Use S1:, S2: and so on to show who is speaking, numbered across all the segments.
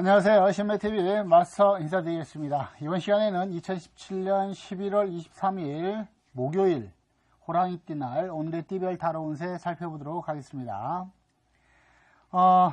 S1: 안녕하세요. 신메TV 마스터 인사드리겠습니다. 이번 시간에는 2017년 11월 23일 목요일 호랑이띠 날 오늘의 띠별 타로 운세 살펴보도록 하겠습니다. 어,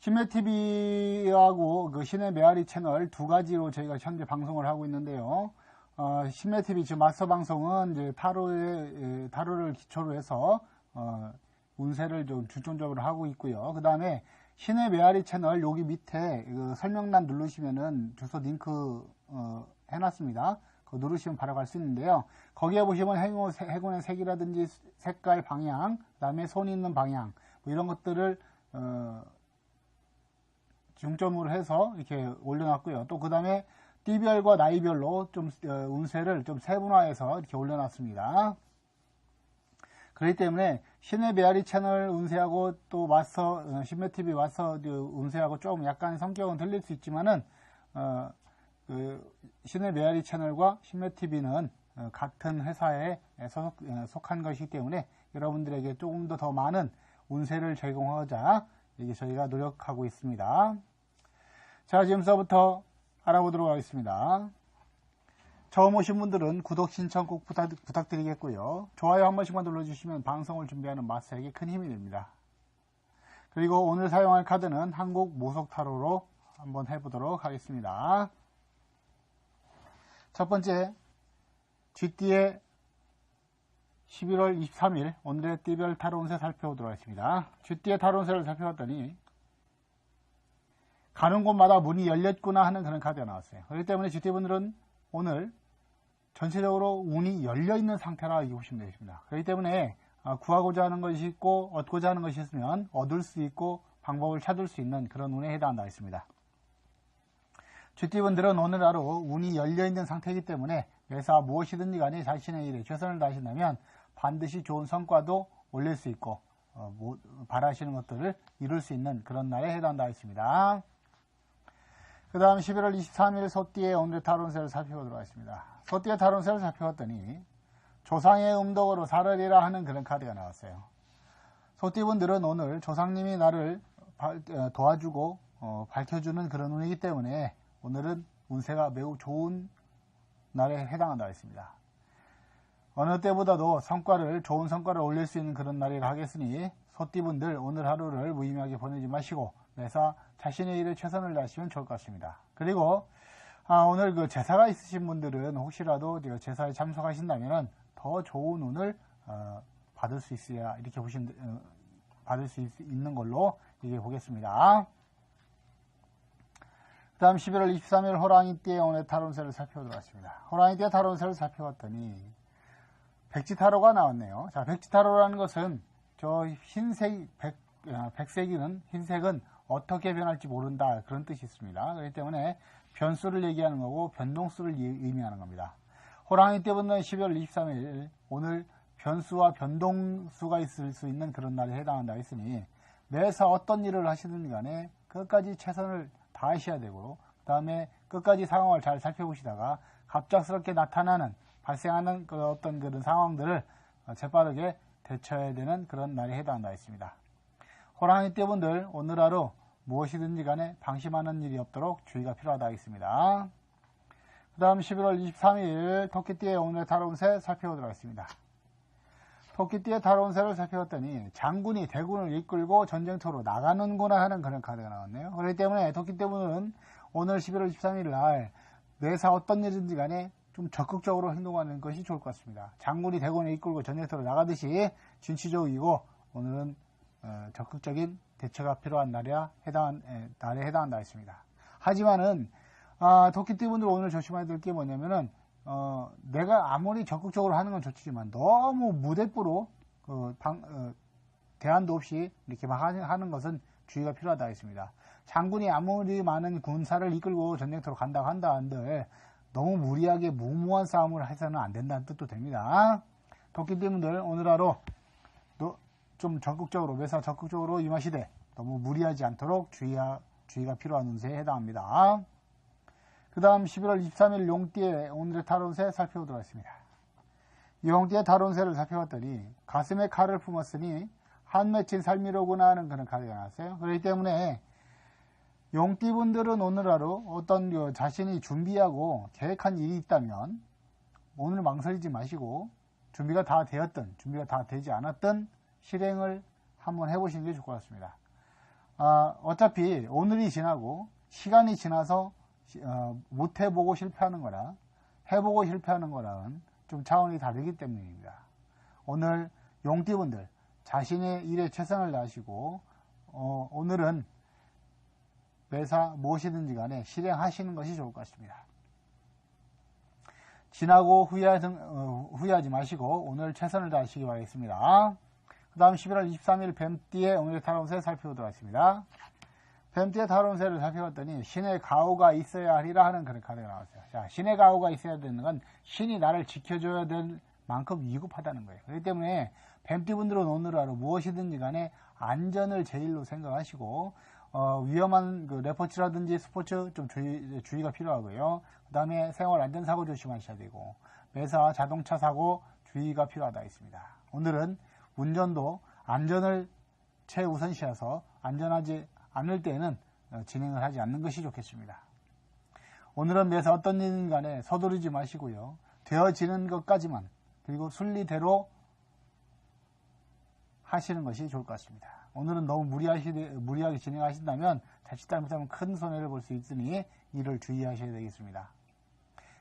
S1: 신메TV하고 그 신의 메아리 채널 두 가지로 저희가 현재 방송을 하고 있는데요. 어, 신메TV 지금 마스터 방송은 이제 타로의, 타로를 기초로 해서 어, 운세를 좀 중점적으로 하고 있고요. 그 다음에 신의 메아리 채널 여기 밑에 그 설명란 누르시면은 주소 링크 어, 해놨습니다. 그거 누르시면 바로 갈 수 있는데요. 거기에 보시면 해군, 해군의 색이라든지 색깔 방향, 그 다음에 손 있는 방향 뭐 이런 것들을 어, 중점으로 해서 이렇게 올려놨고요. 또 그 다음에 띠별과 나이별로 좀 어, 운세를 좀 세분화해서 이렇게 올려놨습니다. 그렇기 때문에 신의 메아리 채널 운세하고 또 마스터 어, 신메TV 마스터 운세하고 조금 약간 성격은 틀릴 수 있지만은 어, 그 신의 메아리 채널과 신메TV는 어, 같은 회사에 소속, 어, 속한 것이기 때문에 여러분들에게 조금 더 더 많은 운세를 제공하자 이게 저희가 노력하고 있습니다. 자 지금서부터 알아보도록 하겠습니다. 처음 오신 분들은 구독 신청 꼭 부탁, 부탁드리겠고요. 좋아요 한 번씩만 눌러주시면 방송을 준비하는 마스터에게 큰 힘이 됩니다. 그리고 오늘 사용할 카드는 한국 모속 타로로 한번 해보도록 하겠습니다. 첫 번째 쥐띠의 11월 23일 오늘의 띠별 타로 운세 살펴보도록 하겠습니다. 쥐띠의 타로 운세를 살펴봤더니 가는 곳마다 문이 열렸구나 하는 그런 카드가 나왔어요. 그렇기 때문에 쥐띠분들은 오늘 전체적으로 운이 열려 있는 상태라 고 보시면 되겠습니다. 그렇기 때문에 아, 구하고자 하는 것이 있고 얻고자 하는 것이 있으면 얻을 수 있고 방법을 찾을 수 있는 그런 운에 해당한다 있습니다. 쥐띠분들은 오늘 하루 운이 열려있는 상태이기 때문에 매사 무엇이든지 간에 자신의 일에 최선을 다하신다면 반드시 좋은 성과도 올릴 수 있고 어, 뭐, 바라시는 것들을 이룰 수 있는 그런 날에 해당한다 있습니다. 그 다음 11월 23일 소띠의 오늘의 타론세를 살펴보도록 하겠습니다. 소띠의 타론세를 살펴봤더니 조상의 음덕으로 살으리라 하는 그런 카드가 나왔어요. 소띠분들은 오늘 조상님이 나를 어, 도와주고 어, 밝혀주는 그런 운이기 때문에 오늘은 운세가 매우 좋은 날에 해당한다 했습니다. 어느 때보다도 성과를 좋은 성과를 올릴 수 있는 그런 날이라 하겠으니 소띠분들 오늘 하루를 무의미하게 보내지 마시고 매사 자신의 일에 최선을 다하시면 좋을 것 같습니다. 그리고 아, 오늘 그 제사가 있으신 분들은 혹시라도 제사에 참석하신다면 더 좋은 운을 어, 받을 수 있어야 이렇게 보신 어, 받을 수 있, 는 걸로 얘기해 보겠습니다. 그 다음 11월 23일 호랑이 띠의 오늘 타론세를 살펴보도록 하겠습니다. 호랑이 띠의 타론세를 살펴봤더니 백지타로가 나왔네요. 자, 백지타로라는 것은 저 흰색, 백, 아, 백색이는, 흰색은 어떻게 변할지 모른다 그런 뜻이 있습니다. 그렇기 때문에 변수를 얘기하는 거고 변동수를 의미하는 겁니다. 호랑이 때부터 12월 23일 오늘 변수와 변동수가 있을 수 있는 그런 날에 해당한다 했으니 매사 어떤 일을 하시든 간에 끝까지 최선을 다하셔야 되고 그 다음에 끝까지 상황을 잘 살펴보시다가 갑작스럽게 나타나는 발생하는 그 어떤 그런 상황들을 재빠르게 대처해야 되는 그런 날에 해당한다 했습니다. 호랑이 떼분들 오늘 하루 무엇이든지 간에 방심하는 일이 없도록 주의가 필요하다 하겠습니다. 그 다음 11월 23일 토끼띠의 오늘의 다운새 살펴보도록 하겠습니다. 토끼띠의 다운새를 살펴봤더니 장군이 대군을 이끌고 전쟁터로 나가는구나 하는 그런 카드가 나왔네요. 그렇기 때문에 토끼띠 분은 오늘 11월 23일 날 매사 어떤 일이든지 간에 좀 적극적으로 행동하는 것이 좋을 것 같습니다. 장군이 대군을 이끌고 전쟁터로 나가듯이 진취적이고 오늘은 어, 적극적인 대처가 필요한 날이야 해당 날에 해당한다 했습니다. 하지만은 아, 도끼띠분들 오늘 조심해야 될 게 뭐냐면은 어, 내가 아무리 적극적으로 하는 건 좋지만 너무 무대부로 그 방, 어, 대안도 없이 이렇게 막 하는 것은 주의가 필요하다 했습니다. 장군이 아무리 많은 군사를 이끌고 전쟁터로 간다고 한다 한들 너무 무리하게 무모한 싸움을 해서는 안 된다는 뜻도 됩니다. 도끼띠분들 오늘 하루 좀 적극적으로 매사 적극적으로 임하시되 너무 무리하지 않도록 주의하, 주의가 필요한 운세에 해당합니다. 그 다음 11월 23일 용띠의 오늘의 타론세 살펴보도록 하겠습니다. 용띠의 타론세를 살펴봤더니 가슴에 칼을 품었으니 한 맺힌 삶이로구나 하는 그런 카드가 나왔어요. 그렇기 때문에 용띠분들은 오늘 하루 어떤 그 자신이 준비하고 계획한 일이 있다면 오늘 망설이지 마시고 준비가 다 되었든 준비가 다 되지 않았든 실행을 한번 해보시는 게 좋을 것 같습니다. 아, 어차피 오늘이 지나고 시간이 지나서 어, 못 해보고 실패하는 거라 해보고 실패하는 거랑은 좀 차원이 다르기 때문입니다. 오늘 용띠분들 자신의 일에 최선을 다하시고 어, 오늘은 매사 무엇이든지 간에 실행하시는 것이 좋을 것 같습니다. 지나고 후회하지, 어, 후회하지 마시고 오늘 최선을 다하시기 바라겠습니다. 그 다음 11월 23일 뱀띠의 오늘의 타론세 살펴보도록 하겠습니다. 뱀띠의 타론세를 살펴봤더니 신의 가오가 있어야 하리라 하는 그런 카드가 나왔어요. 자, 신의 가오가 있어야 되는 건 신이 나를 지켜줘야 될 만큼 위급하다는 거예요. 그렇기 때문에 뱀띠분들은 오늘 하루 무엇이든지 간에 안전을 제일로 생각하시고 어, 위험한 그 레포츠라든지 스포츠 좀 주의, 주의가 필요하고요. 그 다음에 생활 안전사고 조심하셔야 되고 매사 자동차 사고 주의가 필요하다 있습니다. 오늘은 운전도 안전을 최우선시해서 안전하지 않을 때에는 어, 진행을 하지 않는 것이 좋겠습니다. 오늘은 매사 어떤 일인 간에 서두르지 마시고요. 되어지는 것까지만 그리고 순리대로 하시는 것이 좋을 것 같습니다. 오늘은 너무 무리하시, 무리하게 진행하신다면 자칫 잘못하면 큰 손해를 볼 수 있으니 이를 주의하셔야 되겠습니다.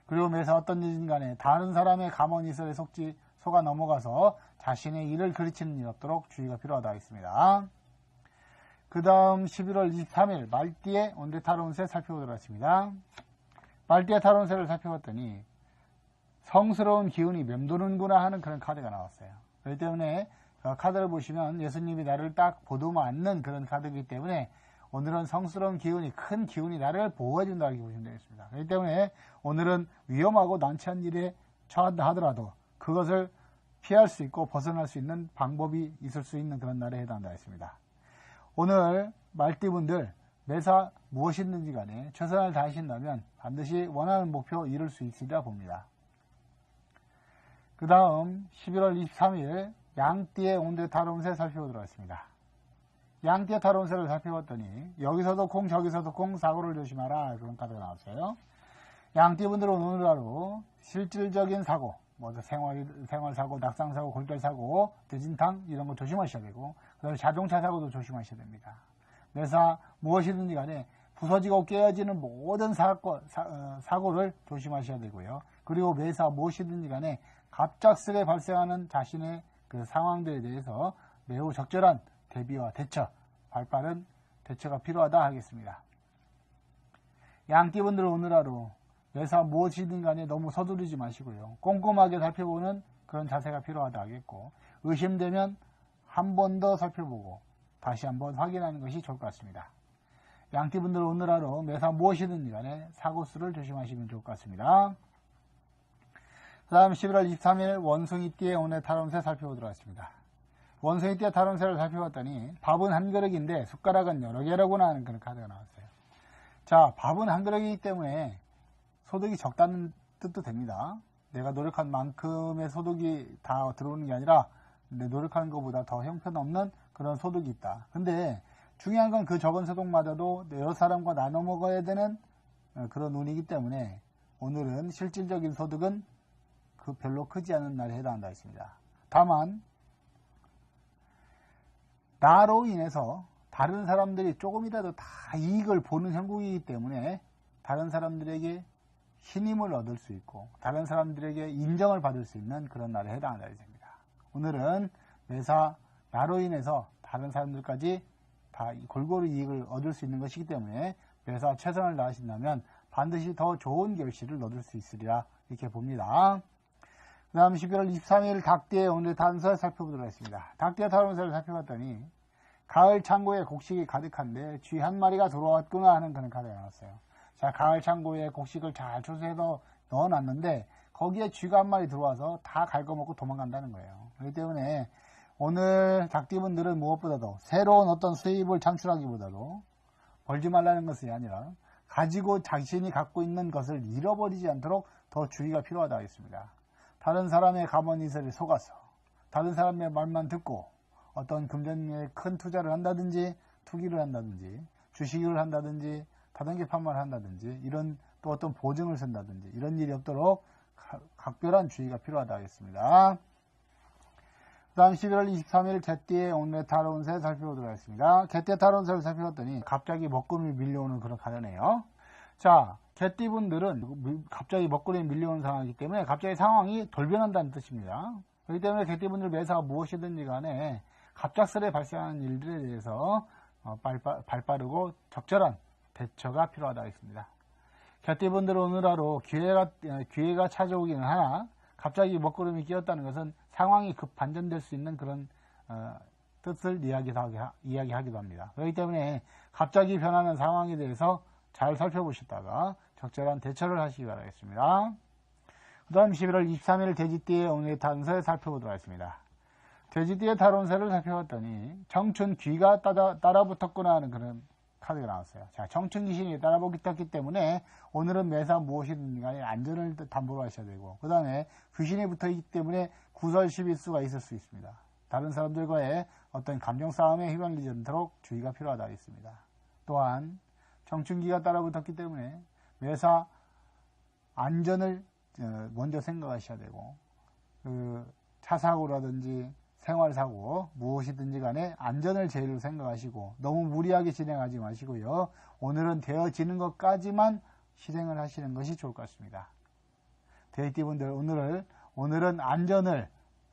S1: 그리고 매사 어떤 일인 간에 다른 사람의 감언이설에 속지, 속아 넘어가서 자신의 일을 그르치는 일 없도록 주의가 필요하다 했습니다. 그 다음 11월 23일 말띠의 온대 타론세 살펴보도록 하겠습니다. 말띠의 타론세를 살펴봤더니 성스러운 기운이 맴도는구나 하는 그런 카드가 나왔어요. 그렇기 때문에 어, 카드를 보시면 예수님이 나를 딱 보도만 않는 그런 카드이기 때문에 오늘은 성스러운 기운이 큰 기운이 나를 보호해준다 이렇게 보시면 되겠습니다. 그렇기 때문에 오늘은 위험하고 난처한 일에 처한다 하더라도 그것을 피할 수 있고 벗어날 수 있는 방법이 있을 수 있는 그런 날에 해당한다 했습니다. 오늘 말띠분들 매사 무엇이든지 간에 최선을 다하신다면 반드시 원하는 목표 이룰 수 있으리라 봅니다. 그 다음 11월 23일 양띠의 온대 타론세 살펴보도록 하겠습니다. 양띠의 타론세를 살펴봤더니 여기서도 콩 저기서도 콩 사고를 조심하라 그런 카드가 나왔어요. 양띠분들은 오늘 하루 실질적인 사고 뭐 생활 생활 사고, 낙상 사고, 골절 사고, 대진탕 이런 거 조심하셔야 되고 그다음에 자동차 사고도 조심하셔야 됩니다. 매사 무엇이든지 간에 부서지고 깨어지는 모든 사고, 사, 고를 조심하셔야 되고요. 그리고 매사 무엇이든지 간에 갑작스레 발생하는 자신의 그 상황들에 대해서 매우 적절한 대비와 대처, 발빠른 대처가 필요하다 하겠습니다. 양띠분들 오늘 하루 매사 무엇이든 간에 너무 서두르지 마시고요. 꼼꼼하게 살펴보는 그런 자세가 필요하다 하겠고 의심되면 한 번 더 살펴보고 다시 한번 확인하는 것이 좋을 것 같습니다. 양띠분들 오늘 하루 매사 무엇이든 간에 사고수를 조심하시면 좋을 것 같습니다. 그 다음 11월 23일 원숭이띠의 오늘 타론세 살펴보도록 하겠습니다. 원숭이띠의 타론세를 살펴봤더니 밥은 한 그릇인데 숟가락은 여러 개라고나 하는 그런 카드가 나왔어요. 자, 밥은 한 그릇이기 때문에 소득이 적다는 뜻도 됩니다. 내가 노력한 만큼의 소득이 다 들어오는 게 아니라 내 노력하는 것보다 더 형편없는 그런 소득이 있다. 근데 중요한 건 그 적은 소득마저도 여러 사람과 나눠 먹어야 되는 어, 그런 운이기 때문에 오늘은 실질적인 소득은 그 별로 크지 않은 날에 해당한다 했습니다. 다만 나로 인해서 다른 사람들이 조금이라도 다 이익을 보는 형국이기 때문에 다른 사람들에게 신임을 얻을 수 있고 다른 사람들에게 인정을 받을 수 있는 그런 날에 해당한다 했습니다. 오늘은 매사 나로 인해서 다른 사람들까지 다 골고루 이익을 얻을 수 있는 것이기 때문에 매사 최선을 다하신다면 반드시 더 좋은 결실을 얻을 수 있으리라 이렇게 봅니다. 그 다음 11월 23일 닭띠의 오늘 단서 살펴보도록 하겠습니다. 닭띠의 타론서를 살펴봤더니 가을 창고에 곡식이 가득한데 쥐 한 마리가 들어왔구나 하는 그런 카드가 나왔어요. 자, 가을 창고에 곡식을 잘 추수해서 넣어놨는데 거기에 쥐가 한 마리 들어와서 다 갉아먹고 도망간다는 거예요. 그렇기 때문에 오늘 닭띠분들은 무엇보다도 새로운 어떤 수입을 창출하기보다도 벌지 말라는 것이 아니라 가지고 자신이 갖고 있는 것을 잃어버리지 않도록 더 주의가 필요하다 했습니다. 다른 사람의 가만히서를 속아서 다른 사람의 말만 듣고 어떤 금전에 큰 투자를 한다든지 투기를 한다든지 주식을 한다든지 다단계 판매를 한다든지 이런 또 어떤 보증을 쓴다든지 이런 일이 없도록 가- 각별한 주의가 필요하다 하겠습니다. 그 다음 11월 23일 개띠의 온레 타론세 살펴보도록 하겠습니다. 개띠의 타론세를 살펴봤더니 갑자기 먹금이 밀려오는 그런 가련이에요. 자, 개띠분들은 갑자기 먹금이 밀려오는 상황이기 때문에 갑자기 상황이 돌변한다는 뜻입니다. 그렇기 때문에 개띠분들 매사가 무엇이든지 간에 갑작스레 발생하는 일들에 대해서 어, 발, 빠, 르고 적절한 대처가 필요하다 했습니다. 개띠분들 오늘 하루 기회가, 어, 기회가 찾아오기는 하나 갑자기 먹구름이 끼었다는 것은 상황이 급 반전될 수 있는 그런 어, 뜻을 이야기하기, 이야기하기도 합니다. 그렇기 때문에 갑자기 변하는 상황에 대해서 잘 살펴보셨다가 적절한 대처를 하시기 바라겠습니다. 그 다음 11월 23일 돼지띠의 오늘의 단서에 살펴보도록 하겠습니다. 돼지띠의 탈원세를 살펴봤더니 청춘 귀가 따라, 따라 붙었구나 하는 그런 카드가 나왔어요. 자, 청춘 귀신이 따라붙었기 때문에 오늘은 매사 무엇이든 간에 안전을 담보로 하셔야 되고 그 다음에 귀신이 붙어있기 때문에 구설 시비수가 있을 수 있습니다. 다른 사람들과의 어떤 감정 싸움에 휘말리지 않도록 주의가 필요하다 했습니다. 또한 청춘기가 따라붙었기 때문에 매사 안전을 어, 먼저 생각하셔야 되고 그 차사고라든지 생활사고 무엇이든지 간에 안전을 제일로 생각하시고 너무 무리하게 진행하지 마시고요. 오늘은 되어지는 것까지만 실행을 하시는 것이 좋을 것 같습니다. 데이티분들 오늘을 오늘은 안전을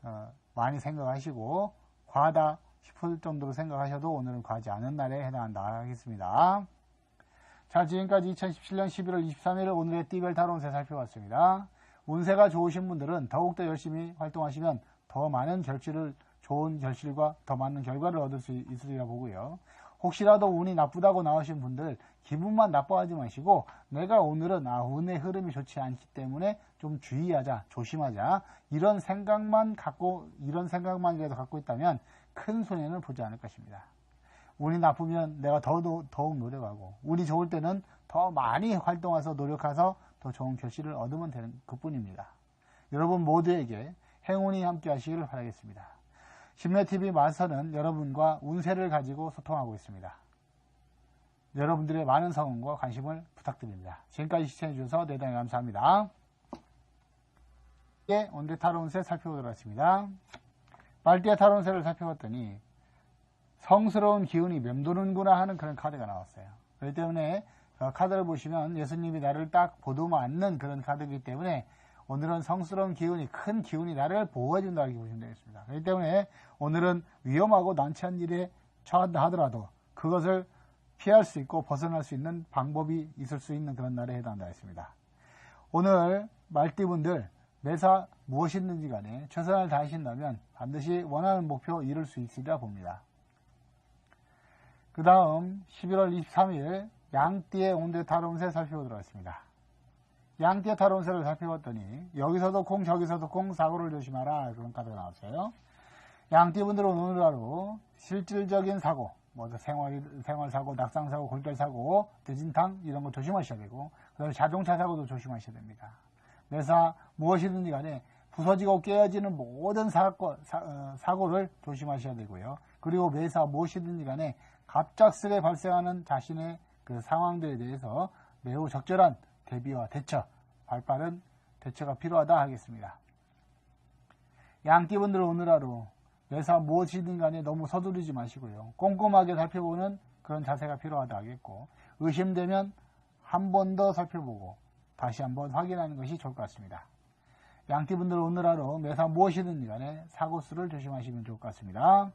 S1: 어, 많이 생각하시고 과하다 싶을 정도로 생각하셔도 오늘은 과하지 않은 날에 해당한다 하겠습니다. 자 지금까지 2017년 11월 23일 오늘의 띠별 타론세 살펴봤습니다. 운세가 좋으신 분들은 더욱더 열심히 활동하시면 더 많은 결실을 좋은 결실과 더 많은 결과를 얻을 수 있으리라 보고요. 혹시라도 운이 나쁘다고 나오신 분들 기분만 나빠하지 마시고 내가 오늘은 아 운의 흐름이 좋지 않기 때문에 좀 주의하자 조심하자 이런 생각만 갖고 이런 생각만이라도 갖고 있다면 큰 손해는 보지 않을 것입니다. 운이 나쁘면 내가 더, 더욱 노력하고 운이 좋을 때는 더 많이 활동해서 노력해서 더 좋은 결실을 얻으면 되는 그뿐입니다. 여러분 모두에게 행운이 함께 하시기를 바라겠습니다. 심내TV 마서는 여러분과 운세를 가지고 소통하고 있습니다. 여러분들의 많은 성원과 관심을 부탁드립니다. 지금까지 시청해주셔서 대단히 감사합니다. 예, 오늘의 타로 운세 살펴보도록 하겠습니다. 말띠의 타로 운세를 살펴봤더니 성스러운 기운이 맴도는구나 하는 그런 카드가 나왔어요. 그렇기 때문에 어, 카드를 보시면 예수님이 나를 딱 보도만 않는 그런 카드이기 때문에 오늘은 성스러운 기운이 큰 기운이 나를 보호해준다 이렇게 보시면 되겠습니다. 그렇기 때문에 오늘은 위험하고 난처한 일에 처한다 하더라도 그것을 피할 수 있고 벗어날 수 있는 방법이 있을 수 있는 그런 날에 해당한다 했습니다. 오늘 말띠분들 매사 무엇이든지 간에 최선을 다하신다면 반드시 원하는 목표 이룰 수 있으리라 봅니다. 그 다음 11월 23일 양띠의 온대 타로운세 살펴보도록 하겠습니다. 양띠의 타로운세를 살펴봤더니 여기서도 콩 저기서도 콩 사고를 조심하라 그런 카드가 나왔어요. 양띠분들은 오늘 하루 실질적인 사고 뭐 생활 생활 사고, 낙상 사고, 골절 사고, 대진탕 이런 거 조심하셔야 되고 그다음에 자동차 사고도 조심하셔야 됩니다. 매사 무엇이든지 간에 부서지고 깨어지는 모든 사고, 사, 고를 조심하셔야 되고요. 그리고 매사 무엇이든지 간에 갑작스레 발생하는 자신의 그 상황들에 대해서 매우 적절한 대비와 대처, 발빠른 대처가 필요하다 하겠습니다. 양띠분들 오늘 하루 매사 무엇이든 간에 너무 서두르지 마시고요. 꼼꼼하게 살펴보는 그런 자세가 필요하다 하겠고 의심되면 한 번 더 살펴보고 다시 한번 확인하는 것이 좋을 것 같습니다. 양띠분들 오늘 하루 매사 무엇이든 간에 사고수를 조심하시면 좋을 것 같습니다.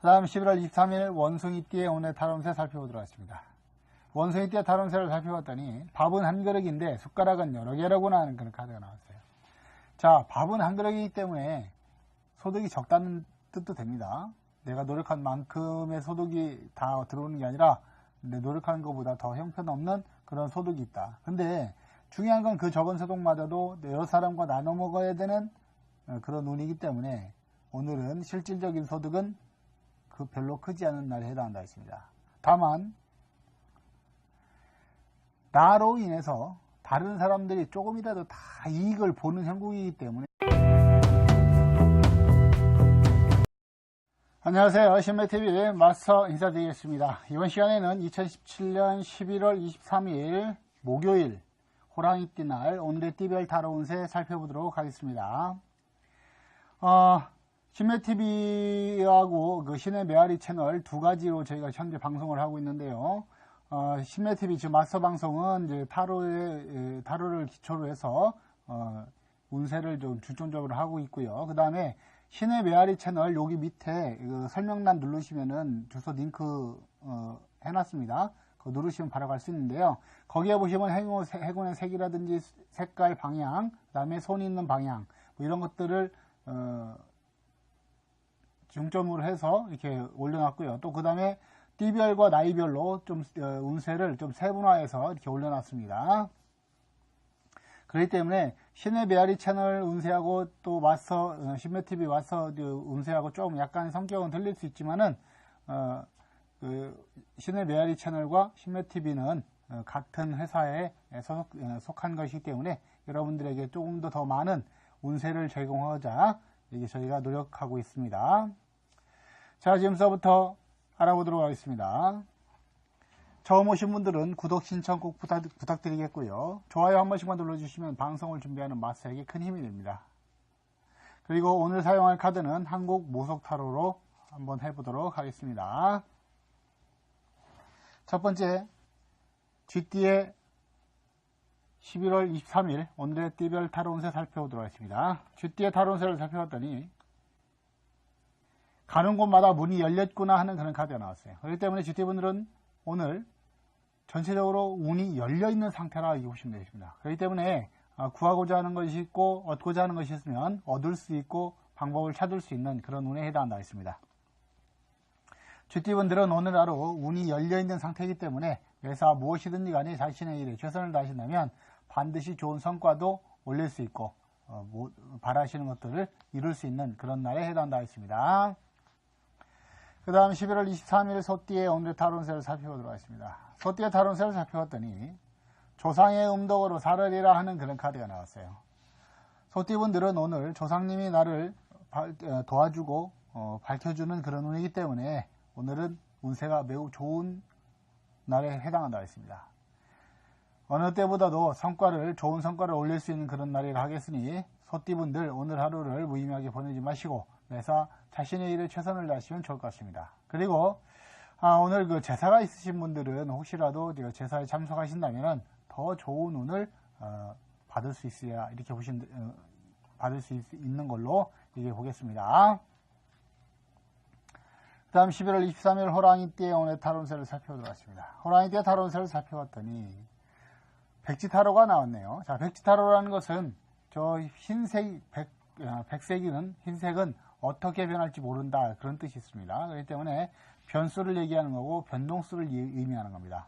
S1: 그 다음 11월 23일 원숭이띠의 오늘 탈원세 살펴보도록 하겠습니다. 원숭이띠의 탈원세를 살펴봤더니 밥은 한 그릇인데 숟가락은 여러 개라고나 하는 그런 카드가 나왔어요. 자, 밥은 한 그릇이기 때문에 소득이 적다는 뜻도 됩니다. 내가 노력한 만큼의 소득이 다 들어오는 게 아니라 내 노력하는 것보다 더 형편없는 그런 소득이 있다. 근데 중요한 건 그 적은 소득마저도 여러 사람과 나눠 먹어야 되는 어, 그런 운이기 때문에 오늘은 실질적인 소득은 그 별로 크지 않은 날에 해당한다 했습니다. 다만 나로 인해서 다른 사람들이 조금이라도 다 이익을 보는 형국이기 때문에 안녕하세요. 신메TV 마스터 인사드리겠습니다. 이번 시간에는 2017년 11월 23일 목요일 호랑이띠 날 오늘의 띠별 타로 운세 살펴보도록 하겠습니다. 어, 신메TV하고 그 신의 메아리 채널 두 가지로 저희가 현재 방송을 하고 있는데요. 어, 신메TV 지금 마스터 방송은 이제 타로의, 타로를 기초로 해서 어, 운세를 좀 중점적으로 하고 있고요. 그 다음에 신의 메아리 채널 여기 밑에 그 설명란 누르시면은 주소 링크 어, 해놨습니다. 그거 누르시면 바로 갈 수 있는데요. 거기에 보시면 해군, 해군의 색이라든지 색깔 방향, 그 다음에 손 있는 방향 뭐 이런 것들을 어, 중점으로 해서 이렇게 올려놨고요. 또 그 다음에 띠별과 나이별로 좀 어, 운세를 좀 세분화해서 이렇게 올려놨습니다. 그렇기 때문에 신의 메아리 채널 운세하고 또 마스터 어, 신메TV 마스터 운세하고 조금 약간 성격은 틀릴 수 있지만은 어, 그 신의 메아리 채널과 신메TV는 어, 같은 회사에 소속, 어, 속한 것이기 때문에 여러분들에게 조금 더 더 많은 운세를 제공하자 이게 저희가 노력하고 있습니다. 자 지금서부터 알아보도록 하겠습니다. 처음 오신 분들은 구독 신청 꼭 부탁, 부탁드리겠고요. 좋아요 한 번씩만 눌러주시면 방송을 준비하는 마스터에게 큰 힘이 됩니다. 그리고 오늘 사용할 카드는 한국 모속 타로로 한번 해보도록 하겠습니다. 첫 번째 쥐띠의 11월 23일 오늘의 띠별 타로 운세 살펴보도록 하겠습니다. 쥐띠의 타로 운세를 살펴봤더니 가는 곳마다 문이 열렸구나 하는 그런 카드가 나왔어요. 그렇기 때문에 쥐띠분들은 오늘 전체적으로 운이 열려있는 상태라 이렇게 보시면 되겠습니다. 그렇기 때문에 아, 구하고자 하는 것이 있고 얻고자 하는 것이 있으면 얻을 수 있고 방법을 찾을 수 있는 그런 운에 해당한다 있습니다. 쥐띠분들은 오늘 하루 운이 열려있는 상태이기 때문에 매사 무엇이든지 간에 자신의 일에 최선을 다하신다면 반드시 좋은 성과도 올릴 수 있고 어, 뭐, 바라시는 것들을 이룰 수 있는 그런 날에 해당한다 있습니다. 그 다음 11월 23일 소띠의 오늘의 타론세를 살펴보도록 하겠습니다. 소띠의 타론세를 살펴봤더니 조상의 음덕으로 살으리라 하는 그런 카드가 나왔어요. 소띠분들은 오늘 조상님이 나를 어, 도와주고 어, 밝혀주는 그런 운이기 때문에 오늘은 운세가 매우 좋은 날에 해당한다 했습니다. 어느 때보다도 성과를 좋은 성과를 올릴 수 있는 그런 날이라 하겠으니 소띠분들 오늘 하루를 무의미하게 보내지 마시고 매사 자신의 일에 최선을 다하시면 좋을 것 같습니다. 그리고 아, 오늘 그 제사가 있으신 분들은 혹시라도 제사에 참석하신다면 더 좋은 운을 어, 받을 수 있어야 이렇게 보신 어, 받을 수 있, 는 걸로 얘기해 보겠습니다. 그 다음 11월 23일 호랑이 띠의 오늘 타론세를 살펴보도록 하겠습니다. 호랑이 띠의 타론세를 살펴봤더니 백지타로가 나왔네요. 자, 백지타로라는 것은 저 흰색, 백, 아, 백색이는, 흰색은 어떻게 변할지 모른다. 그런 뜻이 있습니다. 그렇기 때문에 변수를 얘기하는 거고 변동수를 의미하는 겁니다.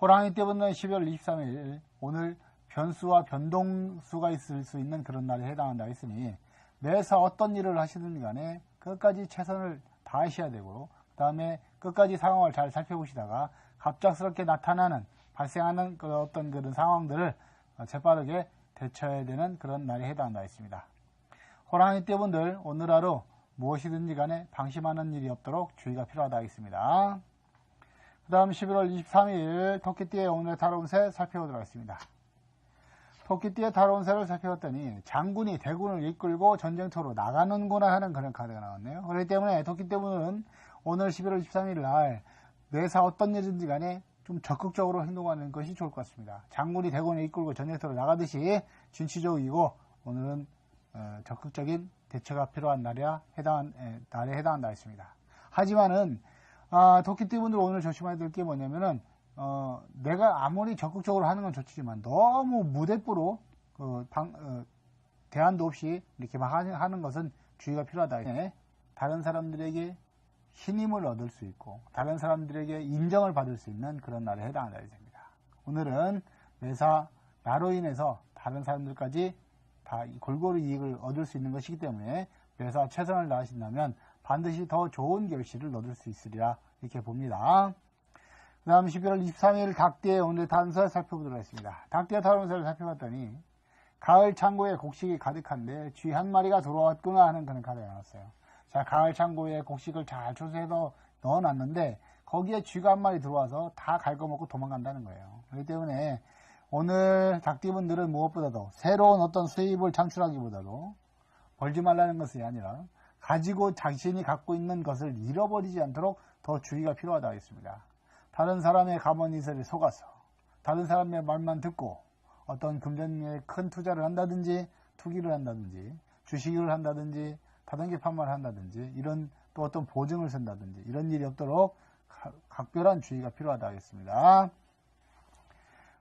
S1: 호랑이 때부터 12월 23일 오늘 변수와 변동수가 있을 수 있는 그런 날에 해당한다 했으니 매사 어떤 일을 하시든 간에 끝까지 최선을 다하셔야 되고 그 다음에 끝까지 상황을 잘 살펴보시다가 갑작스럽게 나타나는 발생하는 그 어떤 그런 상황들을 재빠르게 대처해야 되는 그런 날에 해당한다 했습니다. 호랑이 떼분들 오늘 하루 무엇이든지 간에 방심하는 일이 없도록 주의가 필요하다 하겠습니다. 그 다음 11월 23일 토끼띠의 오늘의 다뤄운 새 살펴보도록 하겠습니다. 토끼띠의 다뤄운 새를 살펴봤더니 장군이 대군을 이끌고 전쟁터로 나가는구나 하는 그런 카드가 나왔네요. 그렇기 때문에 토끼띠 분은 오늘 11월 23일 날 매사 어떤 일이든지 간에 좀 적극적으로 행동하는 것이 좋을 것 같습니다. 장군이 대군을 이끌고 전쟁터로 나가듯이 진취적이고 오늘은 어, 적극적인 대처가 필요한 날이야 해당 날에 해당한다 했습니다. 하지만은 아, 도끼띠분들 오늘 조심해야 될 게 뭐냐면은 어, 내가 아무리 적극적으로 하는 건 좋지만 너무 무대뽀로 그 방, 어, 대안도 없이 이렇게 막 하는 것은 주의가 필요하다. 네. 다른 사람들에게 신임을 얻을 수 있고 다른 사람들에게 인정을 받을 수 있는 그런 날에 해당한다 했습니다. 오늘은 매사 나로 인해서 다른 사람들까지 다 골고루 이익을 얻을 수 있는 것이기 때문에 매사 최선을 다하신다면 반드시 더 좋은 결실을 얻을 수 있으리라 이렇게 봅니다. 그 다음 11월 23일 닭띠의 오늘 단서 살펴보도록 하겠습니다. 닭띠의 단서를 살펴봤더니 가을 창고에 곡식이 가득한데 쥐 한 마리가 돌아왔구나 하는 그런 카드가 나왔어요. 자, 가을 창고에 곡식을 잘 추수해서 넣어놨는데 거기에 쥐가 한 마리 들어와서 다 갉아먹고 도망간다는 거예요. 그렇기 때문에 오늘 닭띠분들은 무엇보다도 새로운 어떤 수입을 창출하기보다도 벌지 말라는 것이 아니라 가지고 자신이 갖고 있는 것을 잃어버리지 않도록 더 주의가 필요하다 했습니다. 다른 사람의 가만히서를 속아서 다른 사람의 말만 듣고 어떤 금전에 큰 투자를 한다든지 투기를 한다든지 주식을 한다든지 다단계 판매를 한다든지 이런 또 어떤 보증을 쓴다든지 이런 일이 없도록 가- 각별한 주의가 필요하다 하겠습니다.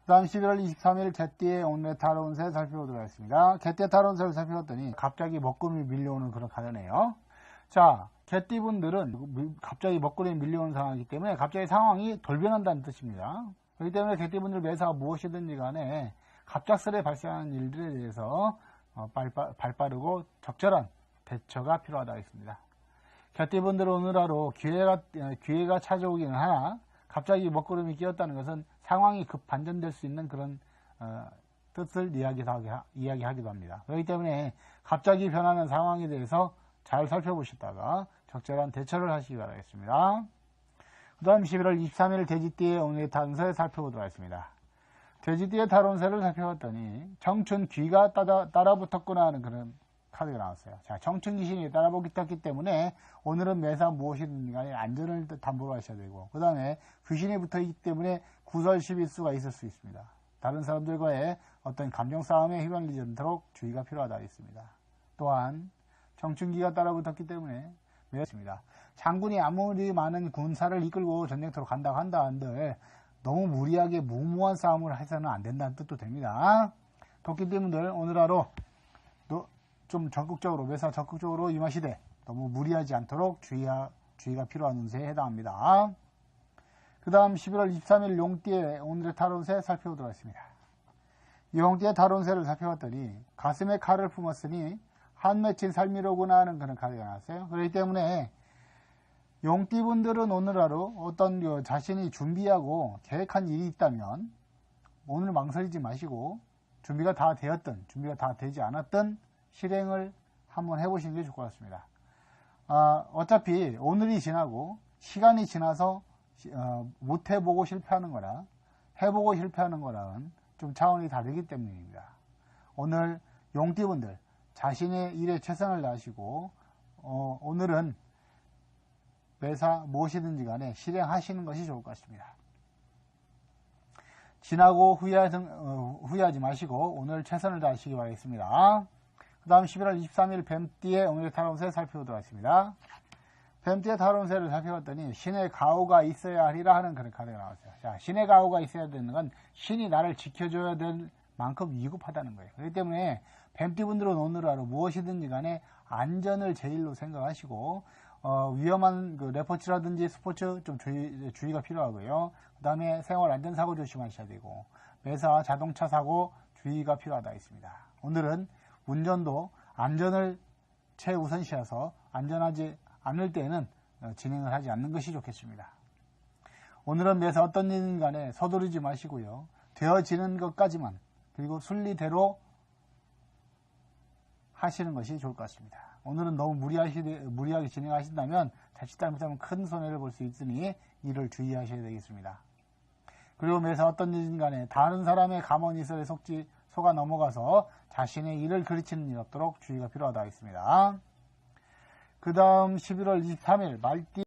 S1: 그 다음 11월 23일 개띠의 오늘의 타로운세 살펴보도록 하겠습니다. 개띠의 타로운세를 살펴봤더니 갑자기 먹구름이 밀려오는 그런 가련이에요. 자, 개띠분들은 갑자기 먹구름이 밀려오는 상황이기 때문에 갑자기 상황이 돌변한다는 뜻입니다. 그렇기 때문에 개띠분들 매사가 무엇이든지 간에 갑작스레 발생하는 일들에 대해서 어, 발, 빠, 르고 적절한 대처가 필요하다 했습니다. 개띠분들 오늘 하루 기회가, 어, 기회가 찾아오기는 하나 갑자기 먹구름이 끼었다는 것은 상황이 급 반전될 수 있는 그런 어, 뜻을 이야기하기, 이야기하기 도 합니다. 그렇기 때문에 갑자기 변하는 상황에 대해서 잘 살펴보셨다가 적절한 대처를 하시기 바라겠습니다. 그 다음 11월 23일 돼지띠의 오늘의 단서에 살펴보도록 하겠습니다. 돼지띠의 타론세를 살펴봤더니 청춘 귀가 따라, 따라 붙었구나 하는 그런 카드가 나왔어요. 자, 청춘 귀신이 따라붙었기 때문에 오늘은 매사 무엇이든 간에 안전을 담보로 하셔야 되고 그 다음에 귀신이 붙어있기 때문에 구설시비수가 있을 수 있습니다. 다른 사람들과의 어떤 감정 싸움에 휘말리지 않도록 주의가 필요하다 했습니다. 또한 청춘기가 따라붙었기 때문에 매였습니다. 장군이 아무리 많은 군사를 이끌고 전쟁터로 간다고 한다 한들 너무 무리하게 무모한 싸움을 해서는 안 된다는 뜻도 됩니다. 도끼띠분들 오늘 하루 또 좀 적극적으로 매사 적극적으로 임하시되 너무 무리하지 않도록 주의하, 주의가 필요한 운세에 해당합니다. 그 다음 11월 23일 용띠의 오늘의 타론세 살펴보도록 하겠습니다. 용띠의 타론세를 살펴봤더니 가슴에 칼을 품었으니 한 맺힌 삶이로구나 하는 그런 카드가 나왔어요. 그렇기 때문에 용띠분들은 오늘 하루 어떤 그 자신이 준비하고 계획한 일이 있다면 오늘 망설이지 마시고 준비가 다 되었든 준비가 다 되지 않았든 실행을 한번 해보시는 게 좋을 것 같습니다. 아, 어차피 오늘이 지나고 시간이 지나서 어, 못 해보고 실패하는 거라 해보고 실패하는 거랑은 좀 차원이 다르기 때문입니다. 오늘 용띠분들 자신의 일에 최선을 다하시고 어, 오늘은 매사 무엇이든지 간에 실행하시는 것이 좋을 것 같습니다. 지나고 후회하지, 어, 후회하지 마시고 오늘 최선을 다하시기 바라겠습니다. 그 다음 11월 23일 뱀띠의 오늘의 타론세 살펴보도록 하겠습니다. 뱀띠의 타론세를 살펴봤더니 신의 가호가 있어야 하리라 하는 그런 카드가 나왔어요. 자, 신의 가호가 있어야 되는 건 신이 나를 지켜줘야 될 만큼 위급하다는 거예요. 그렇기 때문에 뱀띠분들은 오늘 하루 무엇이든지 간에 안전을 제일로 생각하시고 어, 위험한 그 레포츠라든지 스포츠 좀 주의, 주의가 필요하고요. 그 다음에 생활 안전사고 조심하셔야 되고 매사 자동차 사고 주의가 필요하다 했습니다. 오늘은 운전도 안전을 최우선시해서 안전하지 않을 때는 어, 진행을 하지 않는 것이 좋겠습니다. 오늘은 매사 어떤 일인 간에 서두르지 마시고요. 되어지는 것까지만 그리고 순리대로 하시는 것이 좋을 것 같습니다. 오늘은 너무 무리하시, 무리하게 진행하신다면 자칫 잘못하면 큰 손해를 볼 수 있으니 이를 주의하셔야 되겠습니다. 그리고 매사 어떤 일인 간에 다른 사람의 감언이설에 속지, 속아 넘어가서 자신의 일을 그르치는 일 없도록 주의가 필요하다 했습니다. 그 다음 11월 23일 말띠